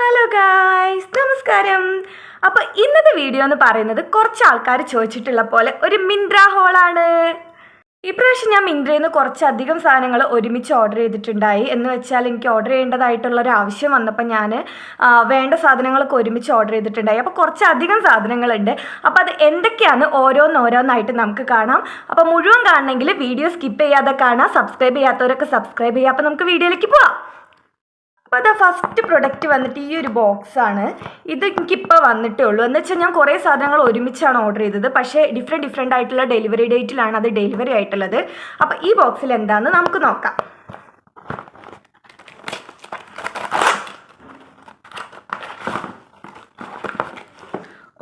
Hello guys നമസ്കാരം. അപ്പോൾ ഇന്നത്തെ വീഡിയോ എന്ന് പറയുന്നത് കുറച്ച് ആൾക്കാർ ചോദിച്ചിട്ടുള്ള പോലെ ഒരു മിന്ദ്ര ഹോളാണ് ഇപ്രാവശ്യം ഞാൻ മിന്ത്രയിൽ നിന്ന് കുറച്ചധികം സാധനങ്ങൾ ഒരുമിച്ച് ഓർഡർ ചെയ്തിട്ടുണ്ടായി. എന്ന് വെച്ചാൽ എനിക്ക് ഓർഡർ ചെയ്യേണ്ടതായിട്ടുള്ള ഒരു ആവശ്യം വന്നപ്പോൾ ഞാൻ വേണ്ട സാധനങ്ങളൊക്കെ ഒരുമിച്ച് ഓർഡർ ചെയ്തിട്ടുണ്ടായി. അപ്പോൾ കുറച്ചധികം സാധനങ്ങളുണ്ട്. അപ്പോൾ അത് എന്തൊക്കെയാണ്? ഓരോന്നോരോന്നായിട്ട് നമുക്ക് കാണാം. അപ്പോൾ മുഴുവൻ കാണണമെങ്കിൽ വീഡിയോ സ്കിപ്പ് ചെയ്യാതെ കാണാം. സബ്സ്ക്രൈബ് ചെയ്യാത്തവരൊക്കെ സബ്സ്ക്രൈബ് ചെയ്യുക അപ്പോൾ നമുക്ക് വീഡിയോയിലേക്ക് പോവാം. അപ്പോൾ അതാ ഫസ്റ്റ് പ്രൊഡക്റ്റ് വന്നിട്ട് ഈ ഒരു ബോക്സാണ് ഇത് എനിക്കിപ്പോൾ വന്നിട്ടേ ഉള്ളൂ. എന്ന് വെച്ചാൽ ഞാൻ കുറേ സാധനങ്ങൾ ഒരുമിച്ചാണ് ഓർഡർ ചെയ്തത്. പക്ഷേ ഡിഫറെന്റ് ഡിഫറെന്റ് ആയിട്ടുള്ള ഡെലിവറി ഡേറ്റിലാണ് അത് ഡെലിവറി ആയിട്ടുള്ളത്. അപ്പോൾ ഈ ബോക്സിൽ എന്താണെന്ന് നമുക്ക് നോക്കാം.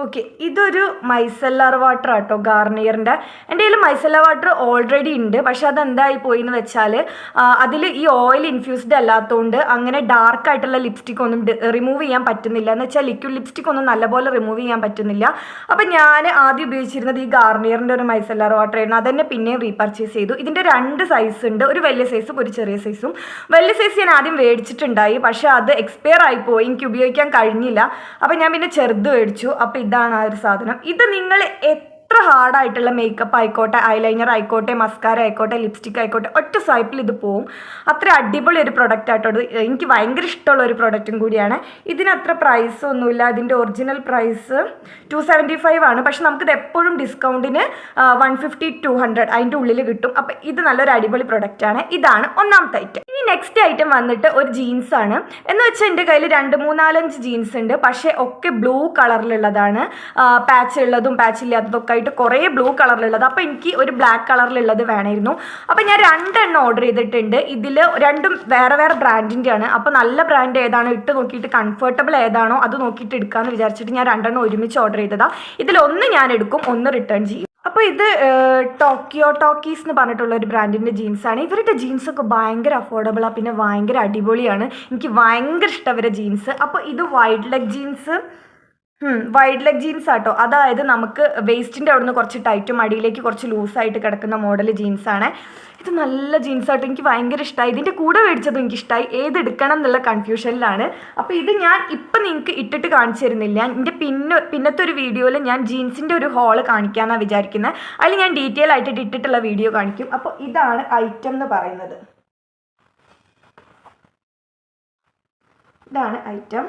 ഓക്കെ ഇതൊരു മൈസല്ലാർ വാട്ടർ ആട്ടോ ഗാർണിയറിന്റെ. എന്റെ കയ്യിൽ മൈസല്ല വാട്ടർ ഓൾറെഡി ഉണ്ട്. പക്ഷെ അതെന്തായി പോയി എന്ന് വെച്ചാൽ അതിൽ ഈ ഓയിൽ ഇൻഫ്യൂസ്ഡ് അല്ലാത്തതുകൊണ്ട് അങ്ങനെ ഡാർക്ക് ആയിട്ടുള്ള ലിപ്സ്റ്റിക് ഒന്നും റിമൂവ് ചെയ്യാൻ പറ്റുന്നില്ല. എന്ന് വെച്ചാൽ ലിക്വിഡ് ലിപ്സ്റ്റിക് ഒന്നും നല്ലപോലെ റിമൂവ് ചെയ്യാൻ പറ്റുന്നില്ല. അപ്പം ഞാൻ ആദ്യം ഉപയോഗിച്ചിരുന്നത് ഈ ഗാർണിയറിന്റെ ഒരു മൈസല്ലാർ വാട്ടർ ആയിരുന്നു. അതന്നെ പിന്നെയും റീപർച്ചേസ് ചെയ്തു. ഇതിന്റെ രണ്ട് സൈസ് ഉണ്ട്. ഒരു വലിയ സൈസും ഒരു ചെറിയ സൈസും വലിയ സൈസ് ഞാൻ ആദ്യം മേടിച്ചിട്ടുണ്ടായി പക്ഷേ അത് എക്സ്പയർ ആയിപ്പോയി എനിക്ക് ഉപയോഗിക്കാൻ കഴിഞ്ഞില്ല. അപ്പം ഞാൻ പിന്നെ ചെറുത് മേടിച്ചു. അപ്പോൾ ഇതാണ് ആ ഒരു സാധനം. ഇത് നിങ്ങൾ എത്ര ഹാർഡായിട്ടുള്ള മേക്കപ്പ് ആയിക്കോട്ടെ ഐലൈനർ ആയിക്കോട്ടെ മസ്കാര ആയിക്കോട്ടെ ലിപ്സ്റ്റിക് ആയിക്കോട്ടെ ഒറ്റ സ്വൈപ്പിൽ ഇത് പോവും. അത്ര അടിപൊളി ഒരു പ്രൊഡക്റ്റ് ആട്ടോ എനിക്ക് ഭയങ്കര ഇഷ്ടമുള്ള ഒരു പ്രൊഡക്റ്റും കൂടിയാണ്. ഇതിനത്ര പ്രൈസ് ഒന്നുമില്ല. അതിന്റെ original price two seventy five ആണ്. പക്ഷെ നമുക്കിത് എപ്പോഴും ഡിസ്കൗണ്ടിന് വൺ ഫിഫ്റ്റി ടു ഹൺഡ്രഡ് അതിന്റെ ഉള്ളിൽ കിട്ടും. അപ്പം ഇത് നല്ലൊരു അടിപൊളി പ്രൊഡക്റ്റാണ് ഇതാണ് ഒന്നാമത്തെ ഐറ്റം ഇനി നെക്സ്റ്റ് ഐറ്റം വന്നിട്ട് ഒരു ജീൻസ് ആണ്. എന്ന് വെച്ചാൽ എന്റെ കയ്യിൽ രണ്ട് മൂന്നാലഞ്ച് ജീൻസ് ഉണ്ട്. പക്ഷേ ഒക്കെ ബ്ലൂ കളറിലുള്ളതാണ് പാച്ച് ഉള്ളതും പാച്ച് ഇല്ലാത്തതൊക്കെ ആയിട്ട് കുറേ ബ്ലൂ കളറിലുള്ളത്. അപ്പോൾ എനിക്ക് ഒരു ബ്ലാക്ക് കളറിലുള്ളത് വേണമായിരുന്നു. അപ്പോൾ ഞാൻ രണ്ടെണ്ണം ഓർഡർ ചെയ്തിട്ടുണ്ട്. ഇതിൽ രണ്ടും വേറെ വേറെ ബ്രാൻഡിന്റെയാണ് അപ്പോൾ നല്ല ബ്രാൻഡ് ഏതാണോ ഇട്ട് നോക്കിയിട്ട് കംഫർട്ടബിൾ ഏതാണോ അത് നോക്കിയിട്ട് എടുക്കാമെന്ന് വിചാരിച്ചിട്ട് ഞാൻ രണ്ടെണ്ണം ഒരുമിച്ച് ഓർഡർ ചെയ്തതാണ് ഇതിലൊന്ന് ഞാൻ എടുക്കും ഒന്ന് റിട്ടേൺ ചെയ്യും. അപ്പോൾ ഇത് ടോക്കിയോ ടോക്കീസ് എന്ന് പറഞ്ഞിട്ടുള്ള ഒരു ബ്രാൻഡിന്റെ ജീൻസാണ് ഇവരുടെ ജീൻസൊക്കെ ഭയങ്കര അഫോർഡബിളാണ് പിന്നെ ഭയങ്കര അടിപൊളിയാണ്. എനിക്ക് ഭയങ്കര ഇഷ്ടം ജീൻസ് അപ്പോൾ ഇത് wide leg jeans wide leg jeans ആട്ടോ. അതായത് നമുക്ക് വേസ്റ്റിന്റെ അവിടുന്ന് കുറച്ച് ടൈറ്റും അടിയിലേക്ക് കുറച്ച് ലൂസായിട്ട് കിടക്കുന്ന മോഡൽ ജീൻസാണ് ഇത് നല്ല ജീൻസ് ആട്ടോ. എനിക്ക് ഭയങ്കര ഇഷ്ടമായി ഇതിന്റെ കൂടെ മേടിച്ചതും എനിക്ക് ഇഷ്ടമായി ഏത് എടുക്കണം എന്നുള്ള കൺഫ്യൂഷനിലാണ് അപ്പോൾ ഇത് ഞാൻ ഇപ്പം നിങ്ങൾക്ക് ഇട്ടിട്ട് കാണിച്ചു തരുന്നില്ല. എന്റെ പിന്നെ പിന്നത്തെ ഒരു വീഡിയോയിൽ ഞാൻ ജീൻസിന്റെ ഒരു ഹോൾ കാണിക്കാമെന്നാണ് വിചാരിക്കുന്നത് അതിൽ ഞാൻ ഡീറ്റെയിൽ ആയിട്ട് ഇട്ടിട്ടുള്ള വീഡിയോ കാണിക്കും. അപ്പോൾ ഇതാണ് ഐറ്റം എന്ന് പറയുന്നത്. ഇതാണ് ഐറ്റം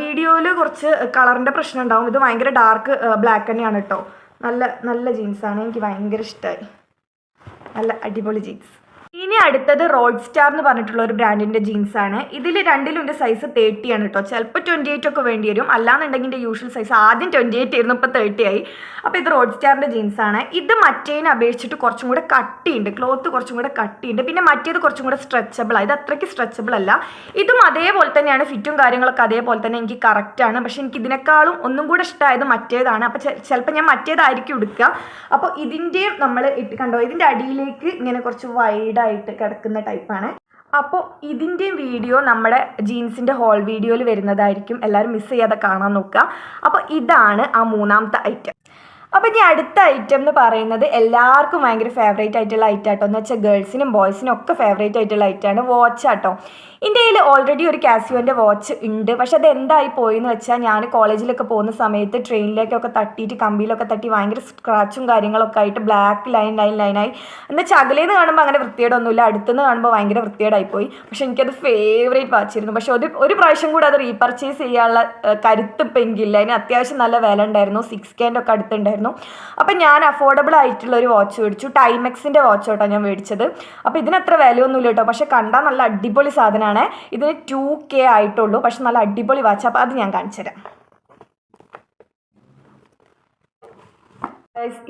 വീഡിയോയിൽ കുറച്ച് കളറിന്റെ പ്രശ്നം ഉണ്ടാവും. ഇത് ഭയങ്കര ഡാർക്ക് ബ്ലാക്ക് തന്നെയാണ് കേട്ടോ നല്ല നല്ല ജീൻസാണ് എനിക്ക് ഭയങ്കര ഇഷ്ടമായി നല്ല അടിപൊളി ജീൻസ് ഇനി അടുത്തത് റോഡ് സ്റ്റാർ എന്ന് പറഞ്ഞിട്ടുള്ള ഒരു ബ്രാൻഡിന്റെ ജീൻസ് ആണ്. ഇതിൽ രണ്ടിലും എന്റെ സൈസ് തേർട്ടി ആണ് കേട്ടോ ചിലപ്പോൾ ട്വന്റി എയ്റ്റ് ഒക്കെ വേണ്ടി വരും അല്ലാന്നുണ്ടെങ്കിൽ എന്റെ യൂഷ്വൽ സൈസ് ആദ്യം ട്വന്റി എയ്റ്റ് ആയിരുന്നു ഇപ്പോൾ തേർട്ടി ആയി. അപ്പോൾ ഇത് റോഡ് സ്റ്റാറിന്റെ ആണ്. ഇത് മറ്റേനെ അപേക്ഷിച്ചിട്ട് കുറച്ചും കൂടെ കട്ടിയുണ്ട്. ക്ലോത്ത് കുറച്ചും കൂടെ കട്ടിയുണ്ട്. പിന്നെ മറ്റേത് കുറച്ചും കൂടെ സ്ട്രെച്ചബിൾ ഇത് അത്രയ്ക്ക് സ്ട്രെച്ചബിൾ അല്ല. ഇതും അതേപോലെ തന്നെയാണ്. ഫിറ്റും കാര്യങ്ങളൊക്കെ അതേപോലെ തന്നെ എനിക്ക് കറക്റ്റാണ് പക്ഷേ എനിക്ക് ഇതിനേക്കാളും ഒന്നും കൂടെ ഇഷ്ടമായത് മറ്റേതാണ്. അപ്പോൾ ചിലപ്പോൾ ഞാൻ മറ്റേതായിരിക്കും എടുക്കുക. അപ്പോൾ ഇതിന്റെയും നമ്മൾ ഇട്ട് കണ്ടോ? ഇതിന്റെ അടിയിലേക്ക് ഇങ്ങനെ കുറച്ച് വൈഡായിട്ട് കിടക്കുന്ന ടൈപ്പാണ്. അപ്പോൾ ഇതിന്റെ വീഡിയോ നമ്മുടെ ജീൻസിന്റെ ഹോൾ വീഡിയോയിൽ വരുന്നതായിരിക്കും. എല്ലാവരും മിസ് ചെയ്യാതെ കാണാൻ നോക്കുക. അപ്പോൾ ഇതാണ് ആ മൂന്നാമത്തെ ഐറ്റം. അപ്പോൾ ഇനി അടുത്ത ഐറ്റം എന്ന് പറയുന്നത് എല്ലാവർക്കും ഭയങ്കര ഫേവറേറ്റ് ആയിട്ടുള്ള ഐറ്റം ആട്ടോ. എന്ന് വെച്ചാൽ ഗേൾസിനും ബോയ്സിനും ഒക്കെ ഫേവറേറ്റ് ആയിട്ടുള്ള ഐറ്റമാണ് വാച്ച് ആട്ടോ. എന്റെ കയ്യിൽ ഓൾറെഡി ഒരു കാസിയോന്റെ വാച്ച് ഉണ്ട്. പക്ഷെ അത് എന്തായി പോയി എന്ന് വെച്ചാൽ ഞാൻ കോളേജിലൊക്കെ പോകുന്ന സമയത്ത് ട്രെയിനിലേക്കൊക്കെ തട്ടിയിട്ട് കമ്പിയിലൊക്കെ തട്ടി ഭയങ്കര സ്ക്രാച്ചും കാര്യങ്ങളൊക്കെ ആയിട്ട് ബ്ലാക്ക് ലൈൻ ലൈൻ ലൈനായി എന്നാൽ ചകലേന്ന് കാണുമ്പോൾ അങ്ങനെ വൃത്തികേടൊന്നുമില്ല. അടുത്തുനിന്ന് കാണുമ്പോൾ ഭയങ്കര വൃത്തികേടായി പോയി. പക്ഷെ എനിക്കത് ഫേവറേറ്റ് വാച്ചായിരുന്നു പക്ഷെ ഒരു ഒരു പ്രാവശ്യം കൂടെ അത് റീപർച്ചേസ് ചെയ്യാനുള്ള കരുത്ത് ഇപ്പം എനിക്കില്ല. അതിന് അത്യാവശ്യം നല്ല വില ഉണ്ടായിരുന്നു. സിക്സ് കെന്റെ ഒക്കെ അടുത്തുണ്ടായിരുന്നു. അപ്പം ഞാൻ അഫോർഡബിൾ ആയിട്ടുള്ള ഒരു വാച്ച് മേടിച്ചു. ടൈമെക്സിന്റെ വാച്ച് കേട്ടോ ഞാൻ മേടിച്ചത്. അപ്പോൾ ഇതിനത്ര വാല്യൂ വിലയൊന്നുമില്ല കേട്ടോ. പക്ഷേ കണ്ടാൽ നല്ല അടിപൊളി സാധനമാണ്. ഇതിന് ടു കെ ആയിട്ടുള്ളൂ. പക്ഷെ നല്ല അടിപൊളി വാച്ച് അപ്പോൾ അത് ഞാൻ കാണിച്ചു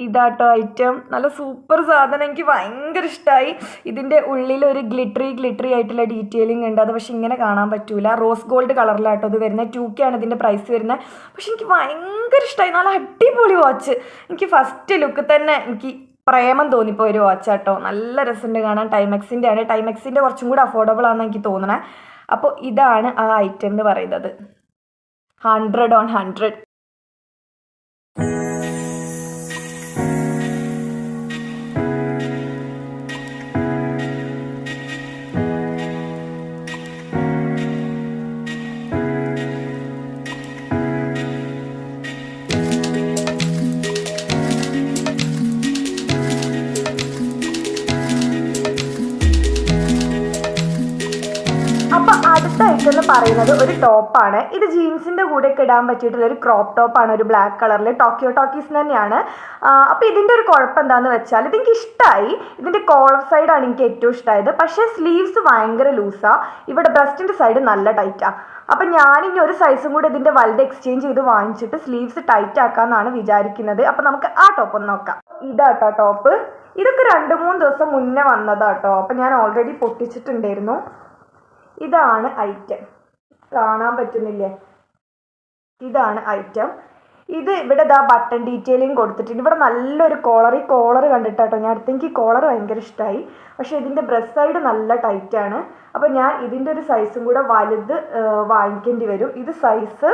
ഇതാട്ടോ ഐറ്റം നല്ല സൂപ്പർ സാധനം. എനിക്ക് ഭയങ്കര ഇഷ്ടമായി ഇതിന്റെ ഉള്ളിലൊരു ഗ്ലിറ്ററി ഗ്ലിറ്ററി ആയിട്ടുള്ള ഡീറ്റെയിലിംഗ് ഉണ്ട്. അത് പക്ഷേ ഇങ്ങനെ കാണാൻ പറ്റൂല. റോസ് ഗോൾഡ് കളറിലാട്ടോ ഇത് വരുന്നത് ടു കെ ആണ് ഇതിന്റെ പ്രൈസ് വരുന്നത് പക്ഷെ എനിക്ക് ഭയങ്കര ഇഷ്ടമായി നല്ല അടിപൊളി വാച്ച് എനിക്ക് ഫസ്റ്റ് ലുക്ക് തന്നെ എനിക്ക് പ്രേമം തോന്നിപ്പോൾ ഒരു വാച്ചാട്ടോ നല്ല രസമുണ്ട് കാണാൻ. ടൈമെക്സിന്റെ ആണ്. ടൈമെക്സിന്റെ കുറച്ചും കൂടി അഫോർഡബിൾ ആണെന്ന് എനിക്ക് തോന്നണേ. അപ്പോൾ ഇതാണ് ആ ഐറ്റം എന്ന് പറയുന്നത്. ഹൺഡ്രഡ് ഓൺ ഹൺഡ്രഡ് എന്ന് പറയുന്നത് ഒരു ടോപ്പാണ് ഇത് ജീൻസിന്റെ കൂടെ ഇടാൻ പറ്റിയിട്ടുള്ള ഒരു ക്രോപ്പ് ടോപ്പാണ് ഒരു ബ്ലാക്ക് കളറിൽ ടോക്കിയോ ടോക്കീസ് തന്നെയാണ്. അപ്പോൾ ഇതിന്റെ ഒരു കുഴപ്പം എന്താണെന്ന് വെച്ചാൽ ഇതെനിക്ക് ഇഷ്ടമായി ഇതിന്റെ കോളർ സൈഡാണ് എനിക്ക് ഏറ്റവും ഇഷ്ടമായത് പക്ഷേ സ്ലീവ്സ് ഭയങ്കര ലൂസാണ് ഇവിടെ ബ്രസ്റ്റിന്റെ സൈഡ് നല്ല ടൈറ്റാണ് അപ്പം ഞാനിനി ഒരു സൈസും കൂടി ഇതിന്റെ വലുത് എക്സ്ചേഞ്ച് ചെയ്ത് വാങ്ങിച്ചിട്ട് സ്ലീവ്സ് ടൈറ്റ് ആക്കാമെന്നാണ് വിചാരിക്കുന്നത്. അപ്പം നമുക്ക് ആ ടോപ്പ് ഒന്ന് നോക്കാം. ഇതാട്ടോ ടോപ്പ് ഇതൊക്കെ രണ്ട് മൂന്ന് ദിവസം മുന്നേ വന്നതാട്ടോ. അപ്പം ഞാൻ ഓൾറെഡി പൊട്ടിച്ചിട്ടുണ്ടായിരുന്നു. ഇതാണ് ഐറ്റം കാണാൻ പറ്റുന്നില്ലേ? ഇതാണ് ഐറ്റം ഇത് ഇവിടെ ഇതാ ബട്ടൺ ഡീറ്റെയിലിംഗ് കൊടുത്തിട്ടുണ്ട്. ഇവിടെ നല്ലൊരു കോളർ ഈ കോളർ കണ്ടിട്ടാട്ടോ ഞാൻ അടുത്ത് എനിക്ക് കോളർ ഭയങ്കര ഇഷ്ടമായി പക്ഷേ ഇതിന്റെ ബ്രസ് സൈഡ് നല്ല ടൈറ്റാണ് അപ്പോൾ ഞാൻ ഇതിന്റെ ഒരു സൈസും കൂടെ വലുത് വാങ്ങിക്കേണ്ടി വരും. ഇത് സൈസ്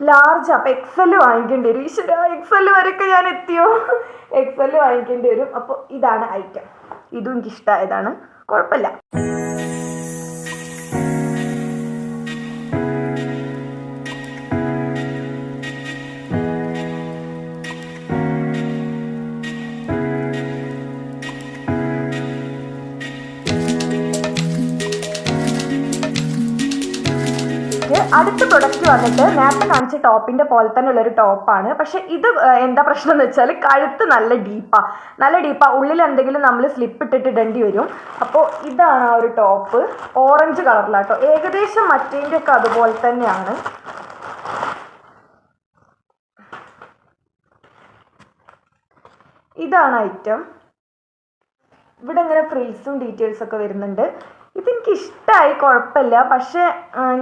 ലാർജ് അപ്പോൾ എക്സൽ വാങ്ങിക്കേണ്ടി വരും. ഈശ്വര എക്സൽ വരെയൊക്കെ ഞാൻ എത്തിയോ? എക്സൽ വാങ്ങിക്കേണ്ടി വരും. അപ്പോൾ ഇതാണ് ഐറ്റം ഇതും എനിക്ക് ഇഷ്ടമായതാണ് കുഴപ്പമില്ല. അടുത്ത പ്രൊഡക്റ്റ് വന്നിട്ട് നേരത്തെ കാണിച്ച ടോപ്പിന്റെ പോലെ തന്നെ ഉള്ളൊരു ടോപ്പാണ്. പക്ഷെ ഇത് എന്താ പ്രശ്നം എന്ന് വെച്ചാൽ കഴുത്ത് നല്ല ഡീപ്പാ. നല്ല ഡീപ്പാ. ഉള്ളിൽ എന്തെങ്കിലും നമ്മൾ സ്ലിപ്പ് ഇട്ടിട്ട് ഇടേണ്ടി വരും. അപ്പോൾ ഇതാണ് ആ ഒരു ടോപ്പ്. ഓറഞ്ച് കളറിലാട്ടോ ഏകദേശം മറ്റേന്റെ ഒക്കെ അതുപോലെ തന്നെയാണ്. ഇതാണ് ഐറ്റം. ഇവിടെ ഇങ്ങനെ ഫ്രിൽസും ഡീറ്റെയിൽസ് ഒക്കെ വരുന്നുണ്ട്. ഇതെനിക്ക് ഇഷ്ടമായി കുഴപ്പമില്ല പക്ഷേ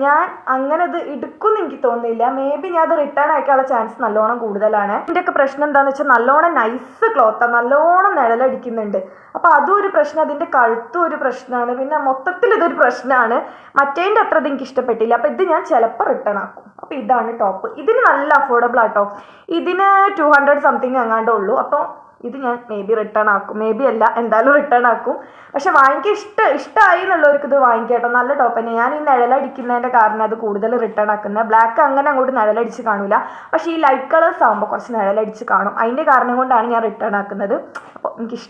ഞാൻ അങ്ങനെ ഇത് എടുക്കുമെന്ന് എനിക്ക് തോന്നുന്നില്ല. മേ ബി ഞാൻ അത് റിട്ടേൺ ആക്കാനുള്ള ചാൻസ് നല്ലോണം കൂടുതലാണ്. എന്റെ ഒക്കെ പ്രശ്നം എന്താണെന്ന് വെച്ചാൽ നല്ലോണം നൈസ് ക്ലോത്താണ് നല്ലോണം നിഴലടിക്കുന്നുണ്ട്. അപ്പോൾ അതും ഒരു പ്രശ്നം അതിന്റെ കഴുത്തും ഒരു പ്രശ്നമാണ് പിന്നെ മൊത്തത്തിൽ ഇതൊരു പ്രശ്നമാണ് മറ്റേന്റെ അത്ര ഇത് എനിക്ക് ഇഷ്ടപ്പെട്ടില്ല. അപ്പോൾ ഇത് ഞാൻ ചിലപ്പോൾ റിട്ടേൺ ആക്കും. അപ്പോൾ ഇതാണ് ടോപ്പ് ഇതിന് നല്ല അഫോർഡബിൾ ആട്ടോ ഇതിന് ടു ഹൺഡ്രഡ് സംതിങ് എങ്ങാണ്ടേ ഉള്ളൂ. അപ്പോൾ ഇത് ഞാൻ മേ ബി റിട്ടേൺ ആക്കും. മേ ബി അല്ല എന്തായാലും റിട്ടേൺ ആക്കും. പക്ഷെ വാങ്ങിക്കാൻ ഇഷ്ട ഇഷ്ടമായി എന്നുള്ളവർക്ക് ഇത് വാങ്ങിക്കട്ടോ നല്ല ടോപ്പ് തന്നെ. ഞാൻ ഈ നിഴലടിക്കുന്നതിന്റെ കാരണം അത് കൂടുതൽ റിട്ടേൺ ആക്കുന്നത് ബ്ലാക്ക് അങ്ങനെ അങ്ങോട്ട് നിഴലടിച്ച് കാണില്ല. പക്ഷേ ഈ ലൈറ്റ് കളേഴ്സ് ആകുമ്പോൾ കുറച്ച് നിഴലടിച്ച് കാണും. അതിന്റെ കാരണം കൊണ്ടാണ് ഞാൻ റിട്ടേൺ ആക്കുന്നത്. അപ്പോൾ എനിക്ക്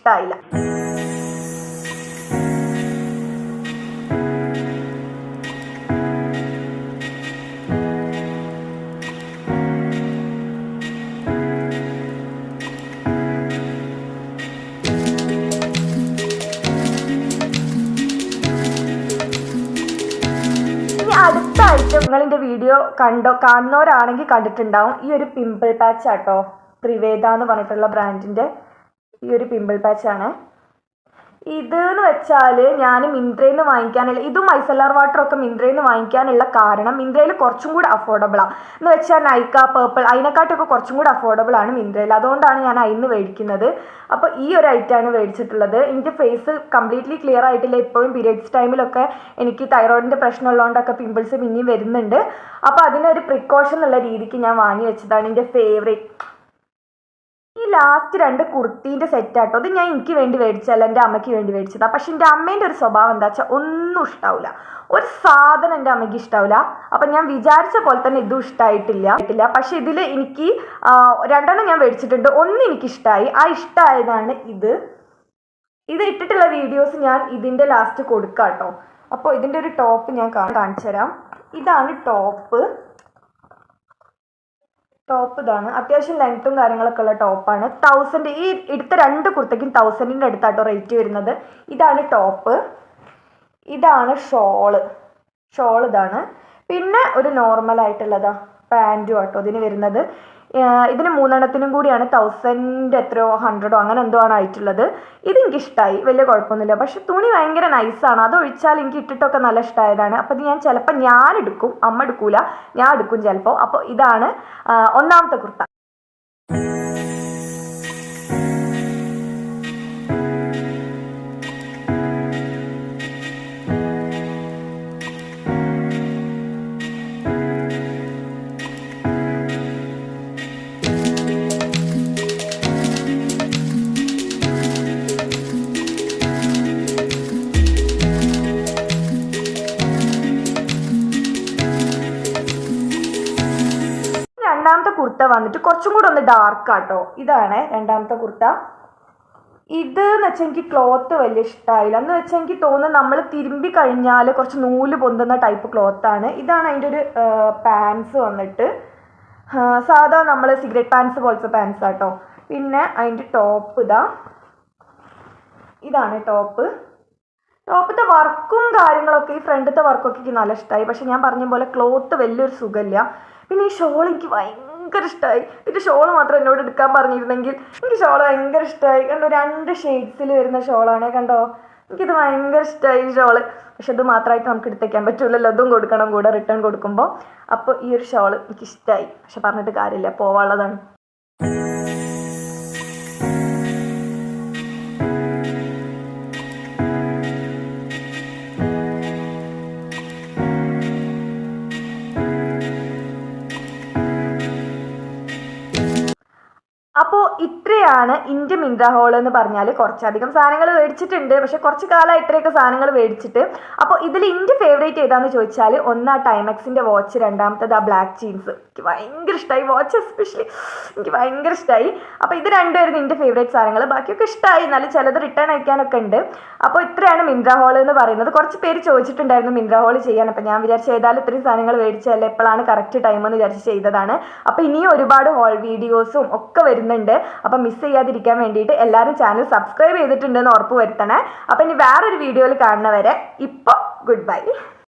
എന്റെ വീഡിയോ കണ്ടോ കാണുന്നവരാണെങ്കിൽ കണ്ടിട്ടുണ്ടാവും. ഈ ഒരു പിമ്പിൾ പാച്ച് ആട്ടോ ത്രിവേദ എന്ന് പറഞ്ഞിട്ടുള്ള ബ്രാൻഡിന്റെ ഈ ഒരു പിമ്പിൾ പാച്ചാണ് ഇത് എന്ന് വെച്ചാൽ ഞാൻ മിന്ത്രയിൽ നിന്ന് വാങ്ങിക്കാനുള്ള ഇതും മൈസലാർ വാട്ടറൊക്കെ മിന്ത്രയിൽ നിന്ന് വാങ്ങിക്കാനുള്ള കാരണം മിന്ത്രയിൽ കുറച്ചും കൂടി അഫോർഡബിളാണ് എന്ന് വെച്ചാൽ നൈക്ക പേർപ്പിൾ അതിനെക്കാട്ടൊക്കെ കുറച്ചും കൂടി അഫോർഡബിൾ ആണ് മിന്ത്രയിൽ അതുകൊണ്ടാണ് ഞാൻ അതിന്ന് മേടിക്കുന്നത്. അപ്പോൾ ഈ ഒരു ഐറ്റമാണ് മേടിച്ചിട്ടുള്ളത്. എന്റെ ഫേസ് കംപ്ലീറ്റ്ലി ക്ലിയർ ആയിട്ടില്ല. ഇപ്പോഴും പീരിയഡ്സ് ടൈമിലൊക്കെ എനിക്ക് തൈറോയിഡിന്റെ പ്രശ്നം ഉള്ളതുകൊണ്ടൊക്കെ പിമ്പിൾസ് പിന്നെയും വരുന്നുണ്ട്. അപ്പോൾ അതിനൊരു പ്രിക്കോഷൻ എന്നുള്ള രീതിക്ക് ഞാൻ വാങ്ങി വെച്ചതാണ് എന്റെ ഫേവറേറ്റ് ലാസ്റ്റ് രണ്ട് കുർത്തീന്റെ സെറ്റ് ആട്ടോ. അത് ഞാൻ എനിക്ക് വേണ്ടി മേടിച്ചല്ല എന്റെ അമ്മയ്ക്ക് വേണ്ടി മേടിച്ചതാണ് പക്ഷെ എന്റെ അമ്മേന്റെ ഒരു സ്വഭാവം എന്താ വെച്ചാൽ ഒന്നും ഇഷ്ടാവില്ല ഒരു സാധനം എന്റെ അമ്മയ്ക്ക് ഇഷ്ടാവില്ല അപ്പം ഞാൻ വിചാരിച്ച പോലെ തന്നെ ഇതും ഇഷ്ടമായിട്ടില്ല ഇല്ല പക്ഷെ ഇതിൽ എനിക്ക് രണ്ടെണ്ണം ഞാൻ മേടിച്ചിട്ടുണ്ട്. ഒന്ന് എനിക്ക് ഇഷ്ടമായി ആ ഇഷ്ടമായതാണ് ഇത്. ഇത് ഇട്ടിട്ടുള്ള വീഡിയോസ് ഞാൻ ഇതിന്റെ ലാസ്റ്റ് കൊടുക്കാം കേട്ടോ അപ്പോൾ ഇതിന്റെ ഒരു ടോപ്പ് ഞാൻ കാണിച്ചു തരാം ഇതാണ് ടോപ്പ് ടോപ്പ് ഇതാണ്. അത്യാവശ്യം ലെങ്ത്തും കാര്യങ്ങളൊക്കെ ഉള്ള ടോപ്പാണ് തൗസൻഡ് ഈ എടുത്ത രണ്ട് കുർത്തയ്ക്കും തൗസൻഡിന്റെ അടുത്താട്ടോ റേറ്റ് വരുന്നത്. ഇതാണ് ടോപ്പ് ഇതാണ് ഷോൾ ഷോൾ ഇതാണ്. പിന്നെ ഒരു നോർമൽ പാന്റും ആട്ടോ ഇതിന് വരുന്നത്. ഇതിന് മൂന്നെണ്ണത്തിനും കൂടിയാണ് തൗസൻഡ് എത്രയോ ഹൺഡ്രഡോ അങ്ങനെ എന്തോ ആണ് ആയിട്ടുള്ളത്. ഇത് എനിക്ക് ഇഷ്ടമായി വലിയ കുഴപ്പമൊന്നുമില്ല. പക്ഷെ തുണി ഭയങ്കര നൈസാണ് അത് ഒഴിച്ചാൽ എനിക്ക് ഇട്ടിട്ടൊക്കെ നല്ല ഇഷ്ടമായതാണ് അപ്പോൾ ഇത് ഞാൻ ചിലപ്പോൾ ഞാൻ എടുക്കും അമ്മ എടുക്കൂല ഞാൻ എടുക്കും ചിലപ്പോൾ അപ്പോൾ ഇതാണ് ഒന്നാമത്തെ കുർത്ത. വന്നിട്ട് കുറച്ചും കൂടെ ഒന്ന് ഡാർക്ക് ആട്ടോ. ഇതാണ് രണ്ടാമത്തെ കുർത്ത. ഇത് എന്ന് വെച്ചാൽ എനിക്ക് ക്ലോത്ത് വലിയ ഇഷ്ടമായില്ല എന്ന് വെച്ചാൽ എനിക്ക് തോന്നുന്നു നമ്മൾ തിരുമ്പി കഴിഞ്ഞാൽ കുറച്ച് നൂൽ പൊന്തുന്ന ടൈപ്പ് ക്ലോത്താണ് ഇതാണ് അതിന്റെ ഒരു പാൻസ് വന്നിട്ട്. സാധാ നമ്മൾ സിഗരറ്റ് പാൻസ് പോലത്തെ പാൻസ് ആട്ടോ. പിന്നെ അതിന്റെ ടോപ്പ് ഇതാ. ഇതാണ് ടോപ്പ് ടോപ്പത്തെ വർക്കും കാര്യങ്ങളൊക്കെ ഈ ഫ്രണ്ടത്തെ വർക്കൊക്കെ എനിക്ക് നല്ല ഇഷ്ടമായി പക്ഷെ ഞാൻ പറഞ്ഞ പോലെ ക്ലോത്ത് വലിയൊരു സുഖമില്ല. പിന്നെ ഈ ഷോൾ എനിക്ക് ഭയങ്കര ഇഷ്ടമായി ഇത് ഷോൾ മാത്രം എന്നോട് എടുക്കാൻ പറഞ്ഞിരുന്നെങ്കിൽ എനിക്ക് ഷോൾ ഭയങ്കര ഇഷ്ടമായി കണ്ടോ രണ്ട് ഷെയ്ഡ്സിൽ വരുന്ന ഷോളാണേ കണ്ടോ? എനിക്കിത് ഭയങ്കര ഇഷ്ടമായി ഈ ഷോൾ. പക്ഷെ ഇത് മാത്രമായിട്ട് നമുക്ക് എടുത്തേക്കാൻ പറ്റൂലല്ലോ. അതും കൊടുക്കണം കൂടെ റിട്ടേൺ കൊടുക്കുമ്പോൾ അപ്പോൾ ഈ ഒരു ഷോൾ എനിക്ക് ഇഷ്ടമായി പക്ഷെ പറഞ്ഞിട്ട് കാര്യമില്ല. പോവാനുള്ളതാണ്. ഇത്രയാണ് ഇന്ത്യ മിന്ത ഹോൾ എന്ന് പറഞ്ഞാൽ കുറച്ചധികം സാധനങ്ങൾ മേടിച്ചിട്ടുണ്ട്. പക്ഷെ കുറച്ച് കാലം ഇത്രയൊക്കെ സാധനങ്ങൾ മേടിച്ചിട്ട് അപ്പോൾ ഇതിൽ ഇന്ത്യ ഫേവറേറ്റ് ഏതാന്ന് ചോദിച്ചാൽ ഒന്ന് ആ ടൈമക്സിന്റെ വാച്ച് രണ്ടാമത്തത് ആ ബ്ലാക്ക് ജീൻസ് എനിക്ക് ഭയങ്കര ഇഷ്ടമായി വാച്ച് എസ്പെഷ്യലി എനിക്ക് ഭയങ്കര ഇഷ്ടമായി അപ്പോൾ ഇത് രണ്ടുമായിരുന്നു എന്റെ ഫേവറേറ്റ് സാധനങ്ങൾ. ബാക്കിയൊക്കെ ഇഷ്ടമായി എന്നാലും ചിലത് റിട്ടേൺ അയക്കാനൊക്കെ ഉണ്ട്. അപ്പോൾ ഇത്രയാണ് മിന്ത്ര ഹോൾ എന്ന് പറയുന്നത്. കുറച്ച് പേര് ചോദിച്ചിട്ടുണ്ടായിരുന്നു മിന്ത്ര ഹോൾ ചെയ്യാൻ. അപ്പോൾ ഞാൻ വിചാരിച്ചു ഏതായാലും ഇത്രയും സാധനങ്ങൾ മേടിച്ചാൽ എപ്പോഴാണ് കറക്റ്റ് ടൈം എന്ന് വിചാരിച്ച് ചെയ്തതാണ്. അപ്പോൾ ഇനിയും ഒരുപാട് ഹോൾ വീഡിയോസും ഒക്കെ വരുന്നുണ്ട്. അപ്പം മിസ് ചെയ്യാതിരിക്കാൻ വേണ്ടിയിട്ട് എല്ലാവരും ചാനൽ സബ്സ്ക്രൈബ് ചെയ്തിട്ടുണ്ടെന്ന് ഉറപ്പ് വരുത്തണേ. അപ്പം ഇനി വേറൊരു വീഡിയോയിൽ കാണുന്നവരെ ഇപ്പോൾ ഗുഡ് ബൈ